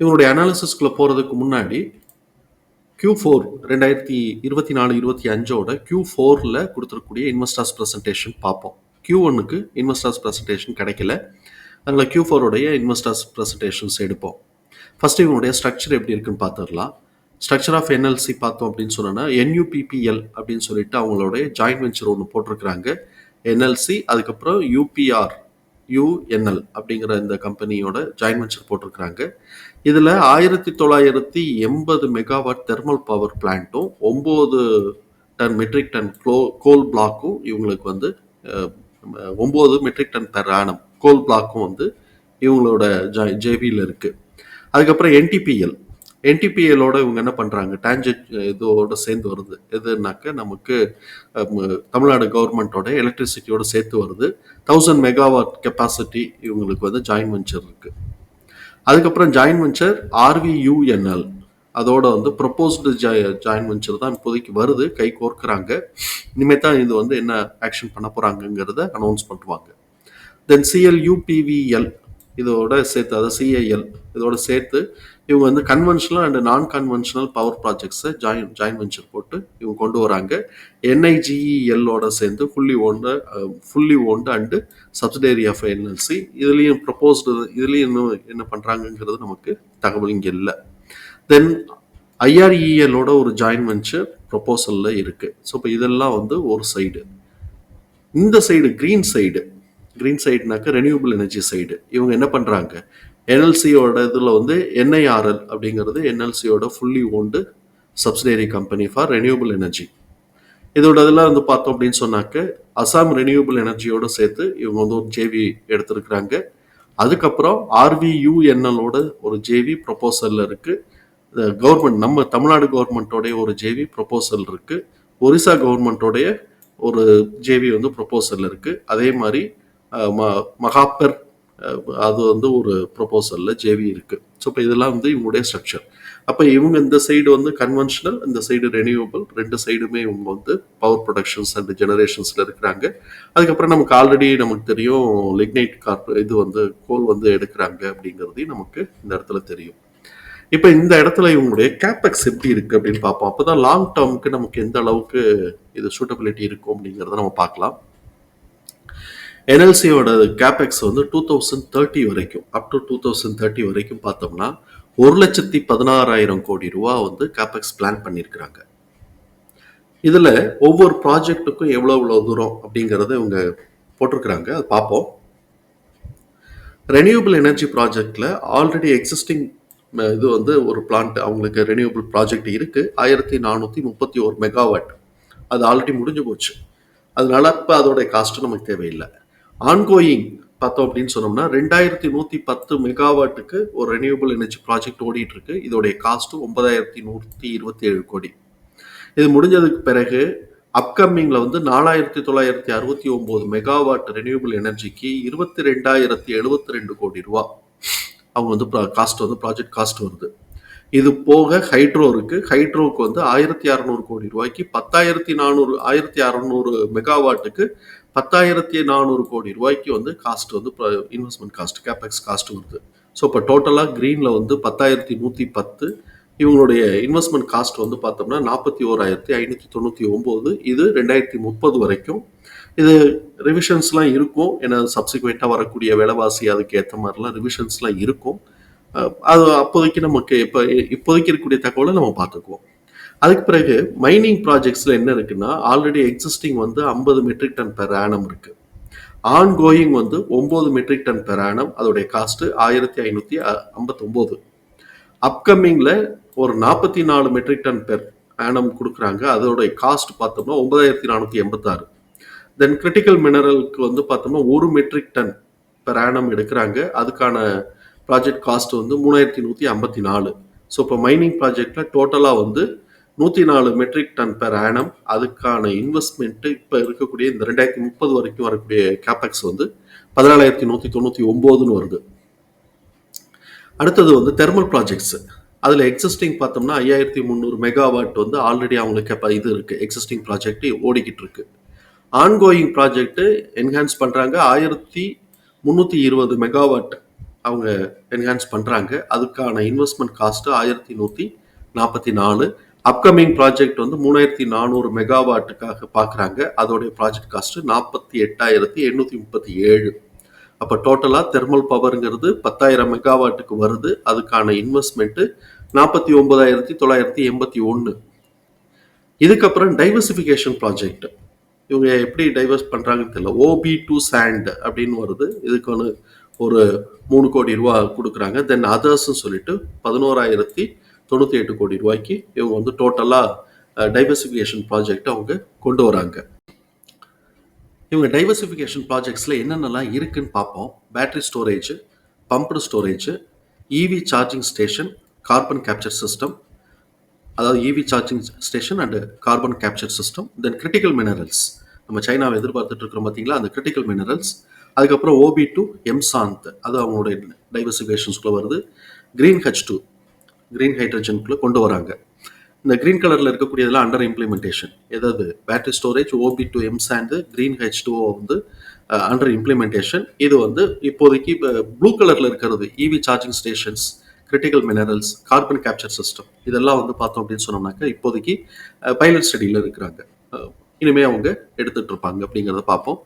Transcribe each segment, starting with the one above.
இவருடைய அனாலிசிஸ்குள்ளே போகிறதுக்கு முன்னாடி க்யூ ஃபோர் ரெண்டாயிரத்தி இருபத்தி நாலு இருபத்தி அஞ்சோட க்யூ ஃபோரில் கொடுத்துருக்கூடிய இன்வெஸ்டர்ஸ் ப்ரெசன்டேஷன் பார்ப்போம். Q1 ஒன்னுக்கு இன்வெஸ்டர்ஸ் ப்ரெசன்டேஷன் கிடைக்கல. அதனால் க்யூ ஃபோருடைய இன்வெஸ்டர்ஸ் ப்ரெசன்டேஷன்ஸ் எடுப்போம். ஃபஸ்ட்டு இவனுடைய ஸ்ட்ரக்சர் எப்படி இருக்குன்னு பார்த்துடலாம். ஸ்ட்ரக்சர் ஆஃப் என்எல்சி பார்த்தோம் அப்படின்னு சொன்னோன்னா என்யூபிபிஎல் அப்படின்னு சொல்லிட்டு அவங்களுடைய ஜாயின்ட் வெஞ்சர் ஒன்று போட்டிருக்கிறாங்க. என்எல்சி அதுக்கப்புறம் யூபிஆர் யூஎன்எல் அப்படிங்கிற இந்த கம்பெனியோட ஜாயின் வெஞ்சர் போட்டிருக்கிறாங்க. இதில் ஆயிரத்தி தொள்ளாயிரத்தி எண்பது மெகாவாட் தெர்மல் பவர் பிளான்ட்டும் ஒம்பது டன் மெட்ரிக் டன் க்ளோ கோல் பிளாக்கும் இவங்களுக்கு வந்து ஒம்பது metric ton per annum coal பிளாக்கும் வந்து இவங்களோட ஜாய் ஜேபியில் இருக்குது அதுக்கப்புறம் என்டிபிஎல் என்டிபிஎலோட இவங்க என்ன பண்ணுறாங்க டேஞ்சட் இதோட சேர்ந்து வருது. எதுனாக்க நமக்கு தமிழ்நாடு கவர்மெண்ட்டோட எலக்ட்ரிசிட்டியோட சேர்த்து வருது. தௌசண்ட் மெகாவாட் கெப்பாசிட்டி இவங்களுக்கு வந்து ஜாயின் வெஞ்சர் இருக்குது அதுக்கப்புறம் ஜாயின் வெஞ்சர் ஆர்வியூஎன்எல் அதோட வந்து ப்ரொபோஸ்டு ஜாயின் வெஞ்சர் தான் இப்போதைக்கு வருது. கை கோர்க்குறாங்க. இனிமேல் தான் இது வந்து என்ன ஆக்ஷன் பண்ண போகிறாங்கங்கிறத அனௌன்ஸ் பண்ணுவாங்க. தென் சிஎல்யூபிவிஎல் இதோட சேர்த்து அதாவது சிஐஎல் இதோட சேர்த்து இவங்க வந்து conventional and non conventional power ப்ராஜெக்ட்ஸை join join venture போட்டு இவங்க கொண்டு வராங்க. என்ஐஜிஇஎல்லோட சேர்ந்து fully owned fully owned and subsidiary of NLC இதுலேயும் ப்ரப்போஸ்டு இதுலேயும் இன்னும் என்ன பண்ணுறாங்கங்கிறது நமக்கு தகவல் இங்கே இல்லை. தென் ஐஆர்இஎலோட ஒரு ஜாயின் வெஞ்சர் ப்ரப்போசலில் இருக்குது ஸோ இப்போ இதெல்லாம் வந்து ஒரு சைடு இந்த சைடு க்ரீன் சைடு க்ரீன் சைடுனாக்க ரெனியூபிள் எனர்ஜி சைடு இவங்க என்ன பண்ணுறாங்க என்எல்சியோட இதில் வந்து என்ஐஆர்எல் அப்படிங்கிறது என்எல்சியோட fully owned subsidiary company for renewable energy இதோட இதெல்லாம் வந்து பார்த்தோம் அப்படின்னு சொன்னாக்க அசாம் ரெனியூபிள் எனர்ஜியோட சேர்த்து இவங்க வந்து ஒரு ஜேவி எடுத்திருக்கிறாங்க. அதுக்கப்புறம் ஆர்வியூஎன்எலோட ஒரு ஜேவி ப்ரொபோசலில் இருக்குது கவர்மெண்ட் நம்ம தமிழ்நாடு கவர்மெண்ட்டோடைய ஒரு ஜேவி ப்ரொபோசல் இருக்குது ஒரிசா கவர்மெண்ட்டோடைய ஒரு ஜேவி வந்து ப்ரொபோசல் இருக்குது அதே மாதிரி மகாப்பர் அது வந்து ஒரு ப்ரொபோசலில் ஜேவி இருக்குது ஸோ இப்போ இதெல்லாம் வந்து இவங்களுடைய ஸ்ட்ரக்சர் அப்போ இவங்க இந்த சைடு வந்து கன்வென்ஷனல் இந்த சைடு ரெனியூவபிள் ரெண்டு சைடுமே இவங்க வந்து பவர் ப்ரொடக்ஷன்ஸ் அண்ட் ஜெனரேஷன்ஸில் இருக்கிறாங்க. அதுக்கப்புறம் நமக்கு ஆல்ரெடி நமக்கு தெரியும் லிக்னைட் கார்ப் இது வந்து கோல் வந்து எடுக்கிறாங்க அப்படிங்கிறதையும் நமக்கு இந்த இடத்துல தெரியும். இப்போ இந்த இடத்துல இவங்களுடைய கேப்பெக்ஸ் எப்படி இருக்குது அப்படின்னு பார்ப்போம். அப்போ தான் லாங் டேர்முக்கு நமக்கு எந்த அளவுக்கு இது சூட்டபிலிட்டி இருக்கும் அப்படிங்கிறத நம்ம பார்க்கலாம். என்எல்சியோட கேபெக்ஸ் வந்து டூ தௌசண்ட் தேர்ட்டி வரைக்கும் up to two thousand thirty வரைக்கும் பார்த்தோம்னா ஒரு லட்சத்தி பதினாறாயிரம் கோடி ரூபா வந்து கேபெக்ஸ் பிளான் பண்ணியிருக்கிறாங்க இதில் ஒவ்வொரு ப்ராஜெக்ட்டுக்கும் எவ்வளோ எவ்வளோ தூரம் அப்படிங்கிறத இவங்க போட்டிருக்கிறாங்க. அது பார்ப்போம். ரெனியூபிள் எனர்ஜி ப்ராஜெக்டில் ஆல்ரெடி எக்ஸிஸ்டிங் இது வந்து ஒரு பிளான்ட் அவங்களுக்கு ரெனியூபிள் ப்ராஜெக்ட் இருக்குது ஆயிரத்தி நானூற்றி முப்பத்தி ஒரு மெகாவாட் அது ஆல்ரெடி முடிஞ்சு போச்சு. அதனால இப்போ அதோடைய காஸ்ட்டு நமக்கு தேவையில்லை. ஆன்கோயிங் பார்த்தோம் அப்படின்னு சொன்னோம்னா ரெண்டாயிரத்தி நூற்றி பத்து மெகாவாட்டுக்கு ஒரு ரெனியூபிள் எனர்ஜி ப்ராஜெக்ட் ஓடிட்டு இருக்கு இதோடைய காஸ்ட் ஒன்பதாயிரத்தி நூற்றி இருபத்தி ஏழு கோடி. இது முடிஞ்சதுக்கு பிறகு அப்கமிங்ல வந்து நாலாயிரத்தி தொள்ளாயிரத்தி அறுபத்தி ஒன்பது மெகாவாட் ரெனியூபிள் எனர்ஜிக்கு இருபத்தி ரெண்டாயிரத்தி எழுபத்தி ரெண்டு கோடி ரூபா. அவங்க வந்து காஸ்ட் வந்து ப்ராஜெக்ட் காஸ்ட் வருது. இது போக ஹைட்ரோ இருக்கு ஹைட்ரோவுக்கு வந்து ஆயிரத்தி அறநூறு கோடி ரூபாய்க்கு பத்தாயிரத்தி நானூறு ஆயிரத்தி அறநூறு மெகாவாட்டுக்கு பத்தாயிரத்தி நானூறு கோடி ரூபாய்க்கு வந்து காஸ்ட் வந்து இன்வெஸ்ட்மெண்ட் காஸ்ட் கேபெக்ஸ் காஸ்ட் வருது. ஸோ இப்போ டோட்டலாக க்ரீனில் வந்து பத்தாயிரத்தி நூற்றி பத்து இவங்களுடைய இன்வெஸ்ட்மெண்ட் காஸ்ட் வந்து பார்த்தோம்னா நாற்பத்தி ஓராயிரத்தி ஐநூற்றி தொண்ணூற்றி ஒம்பது இது ரெண்டாயிரத்தி முப்பது வரைக்கும். இது ரிவிஷன்ஸ்லாம் இருக்கும். ஏன்னா சப்சிக்வெண்ட்டாக வரக்கூடிய விலைவாசி அதுக்கு ஏற்ற மாதிரிலாம் ரிவிஷன்ஸ்லாம் இருக்கும். அது அப்போதைக்கு நமக்கு இப்போ இப்போதைக்கு இருக்கக்கூடிய தகவலை நம்ம பார்த்துக்குவோம். அதுக்கு பிறகு மைனிங் ப்ராஜெக்ட்ஸில் என்ன இருக்குன்னா ஆல்ரெடி எக்ஸிஸ்டிங் வந்து ஐம்பது மெட்ரிக் டன் பெர் ஆனம் இருக்கு. ஆன் கோயிங் வந்து ஒம்பது மெட்ரிக் டன் பெர் ஆனம் அதோடைய காஸ்ட்டு ஆயிரத்தி ஐநூற்றி ஐம்பத்தொம்போது அப்கமிங்கில் ஒரு நாற்பத்தி நாலு மெட்ரிக் டன் பெர் ஆனம் கொடுக்குறாங்க. அதோடைய காஸ்ட் பார்த்தோம்னா ஒன்பதாயிரத்தி நானூற்றி எண்பத்தாறு. தென் கிரிட்டிக்கல் மினரலுக்கு வந்து பார்த்தோம்னா ஒரு மெட்ரிக் டன் பெர் ஆனம் எடுக்கிறாங்க. அதுக்கான ப்ராஜெக்ட் காஸ்ட் வந்து மூணாயிரத்தி நூற்றி ஐம்பத்தி நாலு. ஸோ இப்போ மைனிங் ப்ராஜெக்டில் டோட்டலாக வந்து நூற்றி நாலு மெட்ரிக் டன் பெர் ஆனம் அதுக்கான இன்வெஸ்ட்மெண்ட்டு இப்போ இருக்கக்கூடிய இந்த ரெண்டாயிரத்தி முப்பது வரைக்கும் வரக்கூடிய கேபெக்ஸ் வந்து பதினாலாயிரத்தி நூற்றி தொண்ணூற்றி ஒம்போதுன்னு வருது. அடுத்தது வந்து தெர்மல் ப்ராஜெக்ட்ஸு அதில் எக்ஸிஸ்டிங் பார்த்தோம்னா ஐயாயிரத்தி முந்நூறு மெகாவாட் வந்து ஆல்ரெடி அவங்களுக்கு இது இருக்குது எக்ஸிஸ்டிங் ப்ராஜெக்ட் ஓடிக்கிட்டு இருக்கு. ஆன்கோயிங் ப்ராஜெக்ட்டு என்ஹான்ஸ் பண்ணுறாங்க ஆயிரத்தி முந்நூற்றி இருபது மெகாவாட் அவங்க என்ஹான்ஸ் பண்ணுறாங்க அதுக்கான இன்வெஸ்ட்மெண்ட் காஸ்ட்டு ஆயிரத்தி நூற்றி நாற்பத்தி நாலு. அப்கமிங் ப்ராஜெக்ட் வந்து மூணாயிரத்தி நானூறு மெகாவாட்டுக்காக பார்க்குறாங்க அதோடைய ப்ராஜெக்ட் காஸ்ட்டு நாற்பத்தி எட்டாயிரத்தி எண்ணூற்றி முப்பத்தி ஏழு. அப்போ டோட்டலாக தெர்மல் பவருங்கிறது பத்தாயிரம் மெகாவாட்டுக்கு வருது. அதுக்கான இன்வெஸ்ட்மெண்ட்டு நாற்பத்தி ஒன்பதாயிரத்தி தொள்ளாயிரத்தி எண்பத்தி ஒன்று இதுக்கப்புறம் டைவர்சிஃபிகேஷன் ப்ராஜெக்ட் இவங்க எப்படி டைவர்ஸ் பண்ணுறாங்கன்னு தெரியல. ஓபி டு சாண்ட் அப்படின்னு வருது. இதுக்கு ஒன்று ஒரு மூணு கோடி ரூபா கொடுக்குறாங்க. தென் அதர்ஸ்ன்னு சொல்லிட்டு பதினோராயிரத்தி தொண்ணூற்றி எட்டு கோடி ரூபாய்க்கு இவங்க வந்து டோட்டலாக டைவர்சிஃபிகேஷன் ப்ராஜெக்ட் அவங்க கொண்டு வராங்க. இவங்க டைவர்சிஃபிகேஷன் ப்ராஜெக்ட்ஸில் என்னென்னலாம் இருக்குன்னு பார்ப்போம். Battery storage pumped storage EV charging station carbon capture system அதாவது EV charging station and carbon capture system then critical minerals நம்ம சைனாவை எதிர்பார்த்துட்டு இருக்கிறோம் பார்த்தீங்களா? அந்த கிரிட்டிக்கல் மினரல்ஸ் அதுக்கப்புறம் ஓபி டூ எம்சாந்த் அது அவங்களுடைய டைவர்சிஃபிகேஷன்ஸ்குள்ளே வருது. க்ரீன் ஹெச் டூ க்ரீன் ஹைட்ரஜனுக்குள்ளே கொண்டு வராங்க. இந்த க்ரீன் கலரில் இருக்கக்கூடியதெல்லாம் அண்டர் இம்ப்ளிமெண்டேஷன் ஏதாவது battery storage OB to M sand green H two வந்து அண்டர் இம்ப்ளிமெண்டேஷன் இது வந்து இப்போதைக்கு ப்ளூ கலரில் இருக்கிறது EV charging stations critical minerals carbon capture system இதெல்லாம் வந்து பார்த்தோம் அப்படின்னு சொன்னோம்னாக்கா இப்போதைக்கு பைலட் ஸ்டடியில் இருக்கிறாங்க. இனிமே அவங்க எடுத்துகிட்டு இருப்பாங்க அப்படிங்கிறத பார்ப்போம்.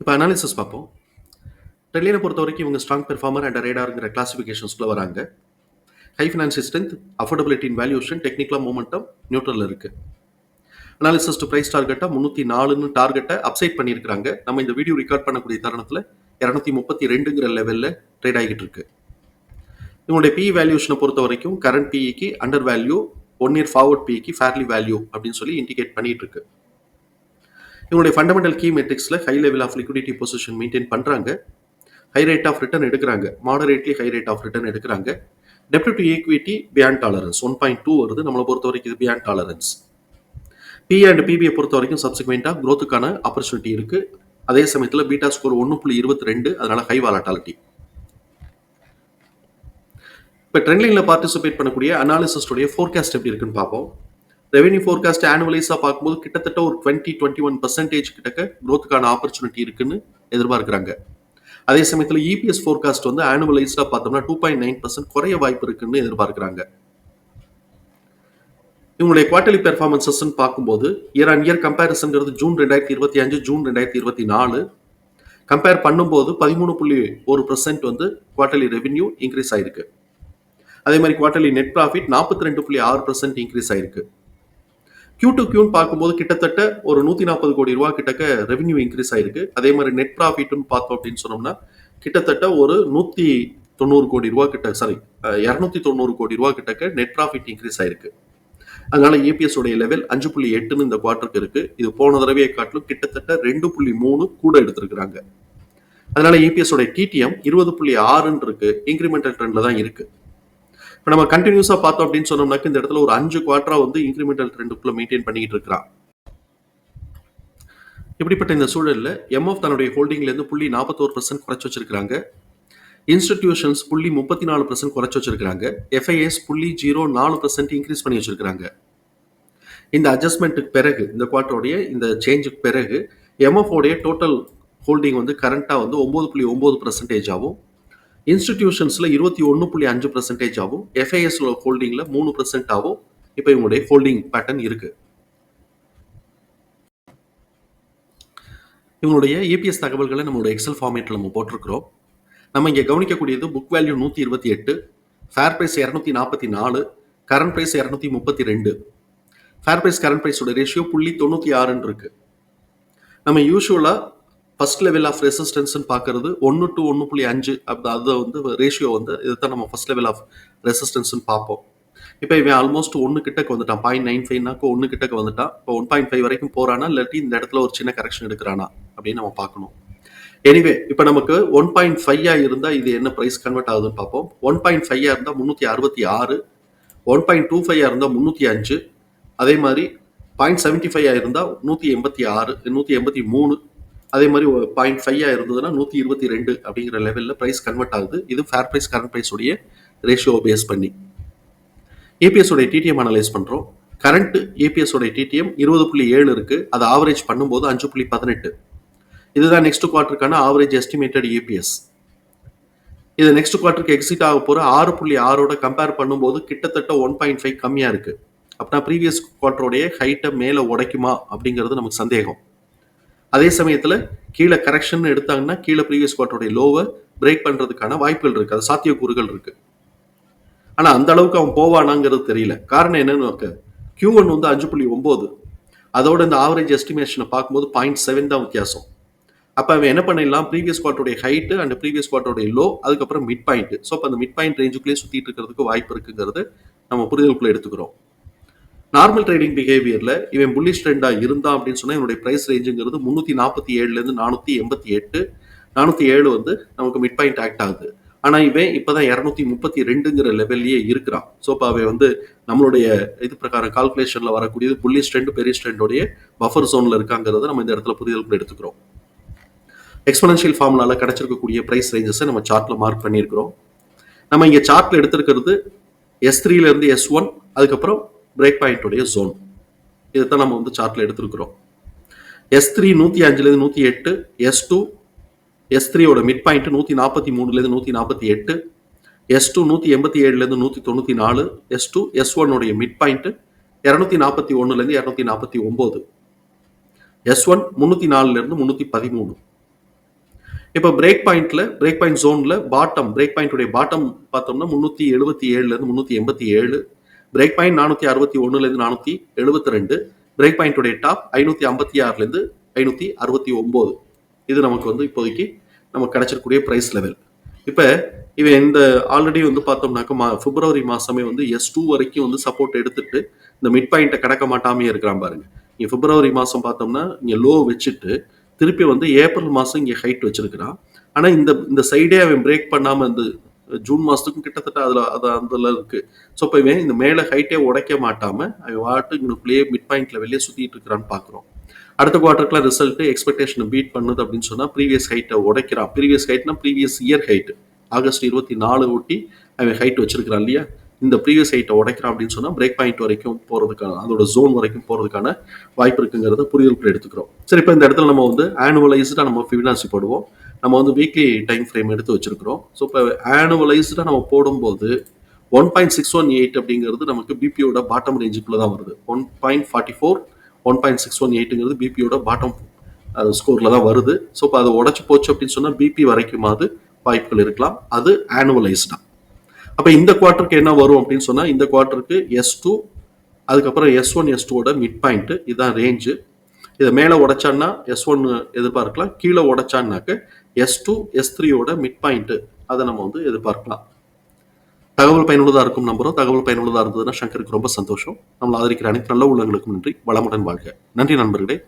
இப்போ அனாலிசிஸ் பார்ப்போம். டெல்லியில் பொறுத்த வரைக்கும் இவங்க ஸ்ட்ராங் பெர்ஃபார்மர் அண்ட் ரேடாருங்கிற கிளாசிஃபிகேஷன்ஸ்குள்ள வராங்க. High financial strength affordability in valuation டெக்னிக்கலாக மூமெண்டம் நியூட்ரலில் இருக்கு. அனாலிசிஸ் டு ப்ரைஸ் டார்கெட்டாக முந்நூற்றி நாலுன்னு டார்கெட்டை அப்சைட் பண்ணியிருக்காங்க நம்ம இந்த வீடியோ ரெக்கார்ட் பண்ணக்கூடிய தருணத்தில் இரநூத்தி முப்பத்தி ரெண்டுங்கிற லெவலில் ட்ரேட் ஆகிட்டு இருக்கு. இவங்களுடைய பி வேல்யூஷனை பொறுத்த வரைக்கும் current பிஇக்கு under value one year forward பிஇக்கு fairly value அப்படின்னு சொல்லி இண்டிகேட் பண்ணிட்டு இருக்கு. இவங்களுடைய fundamental key மெட்ரிக்ஸில் high level of liquidity position maintain பண்ணுறாங்க ஹை ரேட் ஆஃப் ரிட்டர்ன் எடுக்கிறாங்க. Moderately high rate of return எடுக்கிறாங்க. டெப்ட் to equity beyond tolerance one point two வருது. நம்மளை பொறுத்த வரைக்கும் இது பியாண்ட் டாலரன்ஸ் பி அண்ட் பிபியை பொறுத்த வரைக்கும் சப்சிக்வெண்ட்டாக க்ரோத்துக்கான ஆப்பர்ச்சுனிட்டி இருக்கு. அதே சமயத்தில் பீட்டா ஸ்கோர் ஒன்று புள்ளி இருபத்தி ரெண்டு அதனால ஹை வாலட்டாலிட்டி இப்போ ட்ரெண்ட்லைனில் பார்ட்டிசிபேட் பண்ணக்கூடிய அனாலிசிஸ்டுடைய ஃபோர்காஸ்ட் எப்படி இருக்குன்னு பார்ப்போம். ரெவென்யூ ஃபோர்காஸ்ட் ஆனுவலைஸாக பார்க்கும்போது கிட்டத்தட்ட ஒரு டுவெண்ட்டி டுவெண்ட்டி ஒன் பர்சன்டேஜ் கிட்டக்க க்ரோத்துக்கான ஆப்பர்ச்சுனிட்டி இருக்குன்னு எதிர்பார்க்குறாங்க. அதே சமயத்தில் இபிஎஸ் ஃபோர்காஸ்ட் வந்து ஆனுவலைஸ்டாக பார்த்தோம்னா டூ பாயிண்ட் நைன் பர்சன்ட் குறைய வாய்ப்பு இருக்குன்னு எதிர்பார்க்குறாங்க. இவங்களுடைய குவார்டர்லி பெர்ஃபார்மன்சஸ்ன்னு பார்க்கும்போது இயர் அண்ட் இயர் கம்பேரிசன்கிறது ஜூன் ரெண்டாயிரத்தி இருபத்தி அஞ்சு ஜூன் ரெண்டாயிரத்தி இருபத்தி நாலு. கம்பேர் பண்ணும்போது பதிமூணு புள்ளி ஒரு பர்சன்ட் வந்து குவார்டர்லி ரெவென்யூ இன்க்ரீஸ் ஆயிருக்கு. அதே மாதிரி குவார்டர்லி நெட் ப்ராஃபிட் நாற்பத்தி ரெண்டு புள்ளி ஆறு பர்சன்ட் இன்க்ரீஸ் ஆயிருக்கு. கியூ டு கியூன்னு பார்க்கும்போது கிட்டத்தட்ட ஒரு நூற்றி நாற்பது கோடி ரூபா கிட்டக்க ரெவன்யூ இன்க்ரீஸ் ஆயிருக்கு. அதே மாதிரி நெட் ப்ராஃபிட்னு பார்த்தோம் அப்படின்னு சொன்னோம்னா கிட்டத்தட்ட ஒரு நூற்றி தொண்ணூறு கோடி ரூபா கிட்ட சாரி இரநூத்தி தொண்ணூறு கோடி ரூபா கிட்டக்க நெட் ப்ராஃபிட் இன்க்ரீஸ் ஆயிருக்கு. அதனால ஏபிஎஸ் உடைய லெவல் அஞ்சு புள்ளி எட்டுன்னு இந்த குவார்ட்டருக்கு இருக்கு. இது போன தடவையை காட்டிலும் கிட்டத்தட்ட ரெண்டு புள்ளி மூணு கூட எடுத்திருக்கிறாங்க. அதனால ஏபிஎஸ் உடைய டிடிஎம் இருபது புள்ளி ஆறுன்னு இருக்கு. இன்க்ரிமெண்டல் ட்ரெண்ட்ல தான் இருக்கு. இப்போ நம்ம கண்டினியூஸாக பார்த்தோம் அப்படின்னு சொன்னோம்னாக்க இந்த இடத்துல ஒரு அஞ்சு குவார்டரா வந்து இன்க்ரிமெண்டல் ட்ரெண்டுக்குள்ள மெயின்டைன் பண்ணிக்கிட்டு இருக்கிறான். இப்படிப்பட்ட இந்த சூழலில் எம்எஃப் தன்னுடைய ஹோல்டிங்லேருந்து புள்ளி நாற்பத்தோரு பர்சன்ட் குறைச்சி வச்சிருக்காங்க இன்ஸ்டிடியூஷன்ஸ் புள்ளி முப்பத்தி நாலு பர்சன்ட் குறைச்சி வச்சிருக்கிறாங்க. எஃப்ஐஎஸ் புள்ளி ஜீரோ நாலு பர்சன்ட் இன்க்ரீஸ் பண்ணி வச்சிருக்கிறாங்க. இந்த அட்ஜஸ்ட்மெண்ட்டுக்கு பிறகு இந்த குவார்ட்டருடைய இந்த சேஞ்சுக்கு பிறகு எம்எஃப் உடைய டோட்டல் ஹோல்டிங் வந்து கரண்ட்டாக வந்து ஒம்பது புள்ளி ஒம்பது பர்சன்டேஜ் ஆகும் இன்ஸ்டிடியூஷன்ஸில் இருபத்தி ஒன்று புள்ளி அஞ்சு பர்சன்டேஜ் ஆகும் எஃப்ஐஎஸ் ஹோல்டிங்கில் மூணு பர்சன்ட் ஆகும் இப்போ இவங்களுடைய ஹோல்டிங் பேட்டர்ன் இருக்கு. இவங்களுடைய ஏபிஎஸ் தகவல்களை நம்மளுடைய எக்ஸல் ஃபார்மேட்டில் நம்ம போட்டிருக்கிறோம். நம்ம இங்கே கவனிக்கக்கூடியது புக் வேல்யூ நூற்றி இருபத்தி எட்டு ஃபேர் ப்ரைஸ் இரநூத்தி நாற்பத்தி நாலு கரண்ட் ப்ரைஸ் இரநூத்தி முப்பத்தி ரெண்டு. ஃபேர் ப்ரைஸ் கரண்ட் ப்ரைஸோட ரேஷியோ புள்ளி தொண்ணூற்றி ஆறுன்னு இருக்கு. நம்ம யூஸ்வலாக ஃபர்ஸ்ட் லெவல் ஆஃப் ரெசிஸ்டன்ஸ்னு பார்க்கறது ஒன்று டு ஒன்று புள்ளி அஞ்சு அப்படி அதை வந்து ரேஷியோ வந்து இதுதான் நம்ம ஃபர்ஸ்ட் லெவல் ஆஃப் ரெசிஸ்டன்ஸ்னு பார்ப்போம். இப்போ இவன் ஆல்மோஸ்ட் ஒன்று கிட்டக்கு வந்துட்டான். பாயிண்ட் நைன் ஃபைவ்னாக்க ஒன்று கிட்டக்கு வந்துட்டான். இப்போ ஒன் பாயிண்ட் ஃபைவ் வரைக்கும் போறானா இல்லாட்டி இந்த இடத்துல ஒரு சின்ன கரெக்ஷன் எடுக்கிறானா அப்படின்னு நம்ம பார்க்கணும். எனிவே இப்போ நமக்கு ஒன் பாயிண்ட் ஃபைவாக இருந்தால் இது என்ன ப்ரைஸ் கன்வெர்ட் ஆகுதுன்னு பார்ப்போம். ஒன் பாயிண்ட் ஃபைவாக இருந்தால் முந்நூற்றி அறுபத்தி ஆறு ஒன் பாயிண்ட் டூ ஃபைவ் இருந்தால் முந்நூற்றி அஞ்சு அதே மாதிரி பாயிண்ட் செவன்ட்டி ஃபைவ் இருந்தால் நூற்றி எண்பத்தி ஆறு நூற்றி எண்பத்தி மூணு அதே மாதிரி பாயிண்ட் ஃபைவ் இருந்ததுன்னா நூற்றி இருபத்தி ரெண்டு அப்படிங்கிற லெவலில் ப்ரைஸ் கன்வெர்ட் ஆகுது. இது ஃபேர் ப்ரைஸ் கரண்ட் ப்ரைஸ் உடைய ரேஷியோ பேஸ் பண்ணி. ஏபிஎஸ் உடைய டிடிஎம் அனலைஸ் பண்ணுறோம் கரண்ட் ஏபிஎஸ் உடைய டிடிஎம் இருபது புள்ளி ஏழு இருக்கு. அதை ஆவரேஜ் பண்ணும்போது அஞ்சு புள்ளி பதினெட்டு. இதுதான் நெக்ஸ்ட் குவார்ட்டருக்கான ஆவரேஜ் எஸ்டிமேட்டட் ஏபிஎஸ் இது நெக்ஸ்ட் குவார்ட்டருக்கு எக்ஸிட் ஆக போகிற ஆறு புள்ளி ஆறோட கம்பேர் பண்ணும்போது கிட்டத்தட்ட ஒன் பாயிண்ட் ஃபைவ் கம்மியாக இருக்கு. அப்படின்னா ப்ரீவியஸ் குவார்ட்டருடைய ஹைட்டை மேலே உடைக்குமா அப்படிங்கிறது நமக்கு சந்தேகம். அதே சமயத்தில் கீழே கரெக்ஷன் எடுத்தாங்கன்னா கீழே ப்ரீவியஸ் குவார்டருடைய லோவை பிரேக் பண்ணுறதுக்கான வாய்ப்புகள் இருக்குது அது சாத்தியக்கூறுகள் இருக்குது ஆனால் அந்த அளவுக்கு அவன் போவானாங்கிறது தெரியல. காரணம் என்னன்னு கியூ ஒன் வந்து அஞ்சு புள்ளி ஒம்பது அதோட இந்த ஆவரேஜ் எஸ்டிமேஷனை பார்க்கும்போது பாயிண்ட் செவன் தான் வித்தியாசம். அப்போ அவன் என்ன பண்ணிடலாம்? ப்ரீவியஸ் குவார்ட்டருடைய ஹைட்டு அண்ட் ப்ரீவியஸ் குவார்ட்டருடைய லோ அதுக்கப்புறம் மிட் பாயிண்ட் ஸோ அப்போ அந்த மிட் பாயிண்ட் ரேஞ்சுக்குள்ளேயே சுற்றிட்டு இருக்கிறதுக்கு வாய்ப்பு இருக்குங்கிறது நம்ம புரிதலுக்குள்ளே எடுத்துக்கிறோம். நார்மல் ட்ரேடிங் பிஹேவியரில் இவன் புல்லிஷ் ட்ரெண்டாக இருந்தான் அப்படின்னு சொன்னால் என்னுடைய ப்ரைஸ் ரேஞ்சுங்கிறது முந்நூற்றி நாற்பத்தி ஏழுலேருந்து நானூற்றி எண்பத்தி எட்டு நானூற்றி ஏழு வந்து நமக்கு மிட் பாயிண்ட் ஆக்ட் ஆகுது. ஆனால் இவன் இப்போதான் இரநூத்தி முப்பத்தி ரெண்டுங்கிற லெவல்லையே இருக்கிறான். ஸோ இப்போ அவன் வந்து நம்மளுடைய இது பிரகாரம் கால்குலேஷனில் வரக்கூடியது புல்லிஷ் ட்ரெண்ட் பெரிய ட்ரெண்டோடைய பஃபர் ஜோனில் இருக்காங்கிறத நம்ம இந்த இடத்துல புரிதலுக்குள்ள எடுத்துக்கிறோம். எக்ஸ்பனன்ஷியல் ஃபார்முலால கிடைச்சிருக்கக்கூடிய ப்ரைஸ் ரேஞ்சஸை நம்ம சார்ட்ல மார்க் பண்ணியிருக்கிறோம். நம்ம இங்கே சார்ட்ல எடுத்திருக்கிறது எஸ் த்ரீலேருந்து எஸ் ஒன் அதுக்கப்புறம் பிரேக் பாயிண்டோடைய ஜோன் இதைத்தான் நம்ம வந்து சார்ட்ல எடுத்திருக்கிறோம். எஸ் த்ரீ நூற்றி அஞ்சுலேருந்து நூற்றி எட்டு எஸ் டூ எஸ் த்ரீயோட மிட் பாயிண்ட் நூற்றி நாற்பத்தி மூணுலேருந்து நூற்றி நாற்பத்தி எட்டு எஸ் டூ நூற்றி எண்பத்தி ஏழுலேருந்து நூற்றி தொண்ணூற்றி நாலு எஸ் டூ எஸ் ஒன்னுடைய மிட் பாயிண்ட் இரநூத்தி நாற்பத்தி ஒன்றுலேருந்து இரநூத்தி நாற்பத்தி ஒம்பது எஸ் ஒன் முந்நூற்றி நாலுலேருந்து முந்நூற்றி பதிமூணு. இப்போ பிரேக் பாயிண்ட்ல பிரேக் பாயிண்ட் ஜோன்ல பாட்டம் பிரேக் பாயிண்ட்டுடைய பாட்டம் பார்த்தோம்னா முந்நூற்றி எழுபத்தி ஏழுலேருந்து முந்நூற்றி எண்பத்தி ஏழு பிரேக் பாயிண்ட் நானூற்றி அறுபத்தி ஒன்றுலேருந்து நானூற்றி எழுபத்தி ரெண்டு. பிரேக் பாயிண்ட்டுடைய டாப் ஐநூற்றி ஐம்பத்தி ஆறுலேருந்து ஐநூற்றி அறுபத்தி ஒம்பது. இது நமக்கு வந்து இப்போதைக்கு நமக்கு கிடைச்சிருக்கூடிய ப்ரைஸ் லெவல் இப்போ இவன் இந்த ஆல்ரெடி வந்து பார்த்தோம்னாக்க மா பிப்ரவரி மாதமே வந்து எஸ் டூ வரைக்கும் வந்து சப்போர்ட் எடுத்துட்டு இந்த மிட் பாயிண்ட்டை கடக்க மாட்டாமே இருக்கிறான் பாருங்க. இங்கே பிப்ரவரி மாதம் பார்த்தோம்னா இங்கே லோ வச்சுட்டு திருப்பி வந்து ஏப்ரல் மாதம் இங்கே ஹைட் வச்சிருக்கிறான். ஆனால் இந்த இந்த சைடே அவன் பிரேக் பண்ணாமல் இந்த ஜூன் மாதத்துக்கும் கிட்டத்தட்ட அதில் அது அதில் இருக்குது ஸோ இப்போ இவன் இந்த மேலே ஹைட்டே உடைக்க மாட்டாமல் அவன் வாட்டு இங்கனுக்குள்ளேயே மிட் பாயிண்ட்ல வெளியே சுற்றிட்டு இருக்கிறான்னு பார்க்குறோம் அடுத்த குவார்ட்டருக்குலாம் ரிசல்ட் எக்ஸ்பெக்டேஷனை பீட் பண்ணுது அப்படின்னு சொன்னால் ப்ரீவியஸ் ஹைட்டை உடைக்கிறான். ப்ரீவியஸ் ஹைட்னா ப்ரீவியஸ் இயர் ஹைட் ஆகஸ்ட் இருபத்தி நாலு ஒட்டி அவன் ஹைட் வச்சிருக்கிறான் இல்லையா? இந்த ப்ரீவியஸ் ஹைட்டை உடைக்கிறான் அப்படின்னு சொன்னால் பிரேக் பாயிண்ட் வரைக்கும் போகிறதுக்கான அதோட ஜோன் வரைக்கும் போகிறதுக்கான வாய்ப்பு இருக்குங்கிறத புரிதலுக்குள்ள எடுத்துக்கிறோம். சரி இப்போ இந்த இடத்துல நம்ம வந்து ஆனுவலைஸ்டாக நம்ம ஃபினான்சி போடுவோம். நம்ம வந்து வீக்லி டைம் ஃப்ரேம் எடுத்து வச்சிருக்கிறோம். ஸோ இப்போ ஆனுவலைஸ்டாக நம்ம போடும்போது one point six one eight அப்படிங்கிறது நமக்கு பிபியோட பாட்டம் ரேஞ்சுக்குள்ள தான் வருது. One point forty four one point six one எயிட்டுங்கிறது பிபியோட பாட்டம் ஸ்கோரில் தான் வருது. ஸோ இப்போ அதை உடச்சி போச்சு அப்படின்னு சொன்னால் பிபி வரைக்குமாவது வாய்ப்புகள் இருக்கலாம். அது ஆனுவலைஸ்டாக அப்போ இந்த குவார்ட்டருக்கு என்ன வரும் அப்படின்னு சொன்னால் இந்த குவார்ட்டருக்கு எஸ் டூ அதுக்கப்புறம் எஸ் ஒன் எஸ் டூவோட மிட் பாயிண்ட்டு இதுதான் ரேஞ்சு இதை மேலே உடைச்சான்னா எஸ் ஒன்று எதிர்பார்க்கலாம் கீழே உடைச்சான்னாக்க எஸ் டூ எஸ் த்ரீயோட மிட் பாயிண்ட்டு அதை நம்ம வந்து எதிர்பார்க்கலாம். தகவல் பயனுள்ளதாக இருக்கும் நம்புறோம். தகவல் பயனுள்ளதாக இருந்ததுன்னா சங்கருக்கு ரொம்ப சந்தோஷம். நம்மளை ஆதரிக்கிற அனைத்து நல்ல உள்ளங்களுக்கும் நன்றி. வளமுடன் வாழ்க. நன்றி நண்பர்களே.